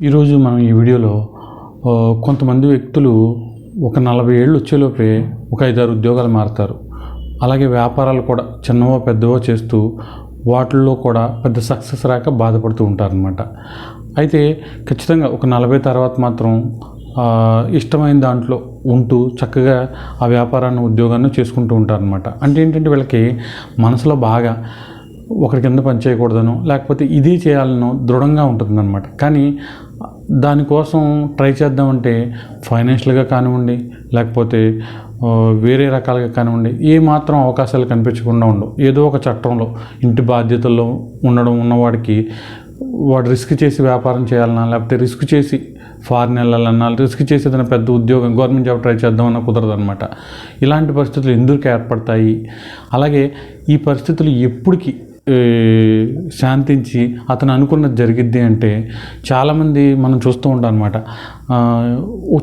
ఈరోజు మనం ఈ వీడియోలో కొంతమంది వ్యక్తులు ఒక నలభై ఏళ్ళు వచ్చేలోపే ఒక ఐదారు ఉద్యోగాలు మారుతారు. అలాగే వ్యాపారాలు కూడా చిన్నవో పెద్దవో చేస్తూ వాటిల్లో కూడా పెద్ద సక్సెస్ రాక బాధపడుతూ ఉంటారనమాట అయితే ఖచ్చితంగా ఒక నలభై తర్వాత మాత్రం ఇష్టమైన దాంట్లో ఉంటూ చక్కగా ఆ వ్యాపారాన్ని ఉద్యోగాన్ని చేసుకుంటూ ఉంటారనమాట అంటే ఏంటంటే వీళ్ళకి మనసులో బాగా ఒకరి కింద పనిచేయకూడదను లేకపోతే ఇది చేయాలనో దృఢంగా ఉంటుందన్నమాట. కానీ దానికోసం ట్రై చేద్దామంటే ఫైనాన్షియల్గా కానివ్వండి లేకపోతే వేరే రకాలుగా కానివ్వండి ఏ మాత్రం అవకాశాలు కనిపించకుండా ఉండవు. ఏదో ఒక చట్టంలో ఇంటి బాధ్యతల్లో ఉండడం ఉన్నవాడికి వాడు రిస్క్ చేసి వ్యాపారం చేయాలన్నా లేకపోతే రిస్క్ చేసి ఫారిన్ వెళ్ళాలన్నా రిస్క్ చేసి ఏదైనా పెద్ద ఉద్యోగం గవర్నమెంట్ జాబ్ ట్రై చేద్దామన్నా కుదరదు అనమాట ఇలాంటి పరిస్థితులు ఎందుకు ఏర్పడతాయి? అలాగే ఈ పరిస్థితులు ఎప్పటికీ శాంతించి అతను అనుకున్నది జరిగిద్ది అంటే చాలామంది మనం చూస్తూ ఉంటాం అనమాట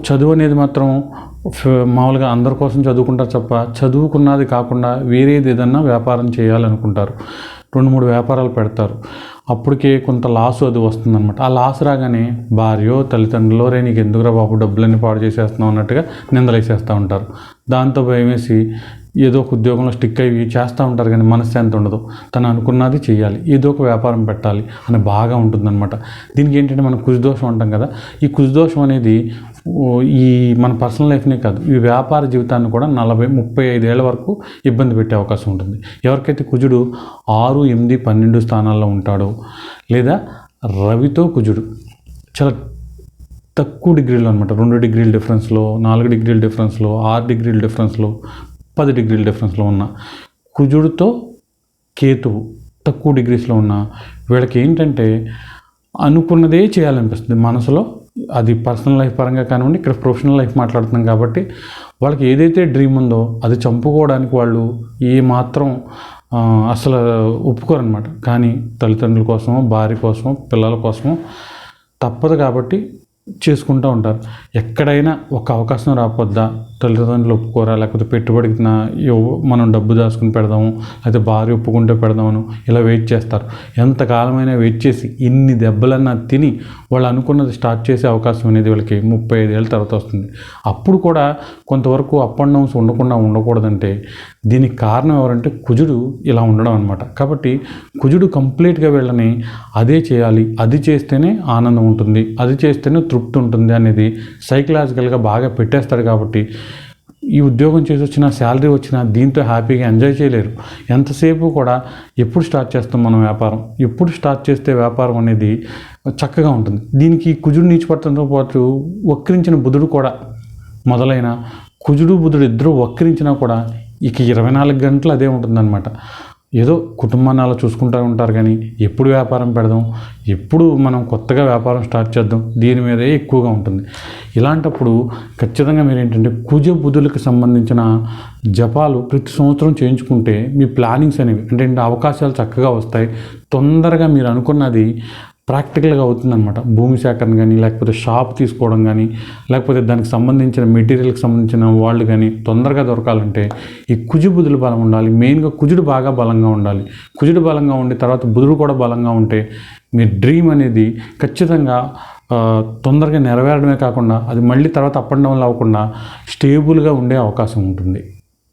చదువు అనేది మాత్రం మామూలుగా అందరి కోసం చదువుకుంటారు తప్ప చదువుకున్నది కాకుండా వేరేది ఏదన్నా వ్యాపారం చేయాలనుకుంటారు. రెండు మూడు వ్యాపారాలు పెడతారు. అప్పటికే కొంత లాస్ అది వస్తుందన్నమాట. ఆ లాస్ రాగానే భార్యో తల్లిదండ్రులో రే నీకు ఎందుకురా బాబు డబ్బులన్నీ పాడు చేసేస్తున్నావు అన్నట్టుగా నిందలేసేస్తూ ఉంటారు. దాంతో భయమేసి ఏదో ఒక ఉద్యోగంలో స్టిక్ అయ్యి చేస్తూ ఉంటారు కానీ మనశ్శాంతి ఉండదు. తను అనుకున్నది చేయాలి. ఏదో ఒక వ్యాపారం పెట్టాలి అని బాగా ఉంటుందన్నమాట. దీనికి ఏంటంటే మనం కుజదోషం అంటాం కదా. ఈ కుజదోషం అనేది ఈ మన పర్సనల్ లైఫ్నే కాదు. ఈ వ్యాపార జీవితాన్ని కూడా నలభై ముప్పై ఐదేళ్ళ వరకు ఇబ్బంది పెట్టే అవకాశం ఉంటుంది. ఎవరికైతే కుజుడు ఆరు ఎనిమిది పన్నెండు స్థానాల్లో ఉంటాడో లేదా రవితో కుజుడు చాలా తక్కువ డిగ్రీలు అనమాట రెండు డిగ్రీల డిఫరెన్స్లో నాలుగు డిగ్రీల డిఫరెన్స్లో ఆరు డిగ్రీల డిఫరెన్స్లో పది డిగ్రీల డిఫరెన్స్లో ఉన్న కుజుడితో కేతువు తక్కువ డిగ్రీస్లో ఉన్న వీళ్ళకి ఏంటంటే అనుకున్నదే చేయాలనిపిస్తుంది మనసులో. అది పర్సనల్ లైఫ్ పరంగా కానివ్వండి ఇక్కడ ప్రొఫెషనల్ లైఫ్ మాట్లాడుతున్నాం కాబట్టి వాళ్ళకి ఏదైతే డ్రీమ్ ఉందో అది చంపుకోవడానికి వాళ్ళు ఏ మాత్రం ఒప్పుకోరు అసలు ఒప్పుకోరనమాట కానీ తల్లిదండ్రుల కోసమో భార్య కోసమో పిల్లల కోసమో తప్పదు కాబట్టి చేసుకుంటూ ఉంటారు. ఎక్కడైనా ఒక అవకాశం రాకపోద్దా? తల్లిదండ్రులు ఒప్పుకోరా? లేకపోతే పెట్టుబడికి నా మనం డబ్బు దాచుకుని పెడదాము లేకపోతే భార్య ఒప్పుకుంటే పెడదామను ఇలా వెయిట్ చేస్తారు. ఎంతకాలమైనా వెయిట్ చేసి ఇన్ని దెబ్బలన్నా తిని వాళ్ళు అనుకున్నది స్టార్ట్ చేసే అవకాశం అనేది వాళ్ళకి ముప్పై ఐదేళ్ళ తర్వాత వస్తుంది. అప్పుడు కూడా కొంతవరకు అప్ అండ్ డౌన్స్ ఉండకుండా ఉండకూడదంటే దీనికి కారణం ఎవరంటే కుజుడు ఇలా ఉండడం అనమాట కాబట్టి కుజుడు కంప్లీట్గా వీళ్ళని అదే చేయాలి. అది చేస్తేనే ఆనందం ఉంటుంది. అది చేస్తేనే తృప్తి ఉంటుంది అనేది సైకలాజికల్గా బాగా పెట్టేస్తాడు కాబట్టి ఈ ఉద్యోగం చేసి వచ్చిన శాలరీ వచ్చినా దీంతో హ్యాపీగా ఎంజాయ్ చేయలేరు. ఎంతసేపు కూడా ఎప్పుడు స్టార్ట్ చేస్తాం మనం వ్యాపారం? ఎప్పుడు స్టార్ట్ చేస్తే వ్యాపారం అనేది చక్కగా ఉంటుంది. దీనికి కుజుడు నీచిపట్టడంతో పాటు వక్రించిన బుధుడు కూడా మొదలైన కుజుడు బుధుడు ఇద్దరు వక్రించినా కూడా ఇక ఇరవై నాలుగు గంటలు అదే ఉంటుందన్నమాట. ఏదో కుటుంబాన్ని అలా చూసుకుంటూ ఉంటారు కానీ ఎప్పుడు వ్యాపారం పెడదాం ఎప్పుడు మనం కొత్తగా వ్యాపారం స్టార్ట్ చేద్దాం దీని మీదే ఎక్కువగా ఉంటుంది. ఇలాంటప్పుడు ఖచ్చితంగా మీరు ఏంటంటే కుజ బుధులకు సంబంధించిన జపాలు ప్రతి సంవత్సరం చేయించుకుంటే మీ ప్లానింగ్స్ అనేవి అంటే అవకాశాలు చక్కగా వస్తాయి. తొందరగా మీరు అనుకున్నది ప్రాక్టికల్గా అవుతుందన్నమాట. భూమి సేకరణ కానీ లేకపోతే షాప్ తీసుకోవడం కానీ లేకపోతే దానికి సంబంధించిన మెటీరియల్కి సంబంధించిన వాళ్ళు కానీ తొందరగా దొరకాలంటే ఈ కుజు బుధులు బలం ఉండాలి. మెయిన్గా కుజుడు బాగా బలంగా ఉండాలి. కుజుడు బలంగా ఉండి తర్వాత బుధుడు కూడా బలంగా ఉంటే మీ డ్రీమ్ అనేది ఖచ్చితంగా తొందరగా నెరవేరడమే కాకుండా అది మళ్ళీ తర్వాత అప్ అండ్ డౌన్లు అవ్వకుండా స్టేబుల్గా ఉండే అవకాశం ఉంటుంది.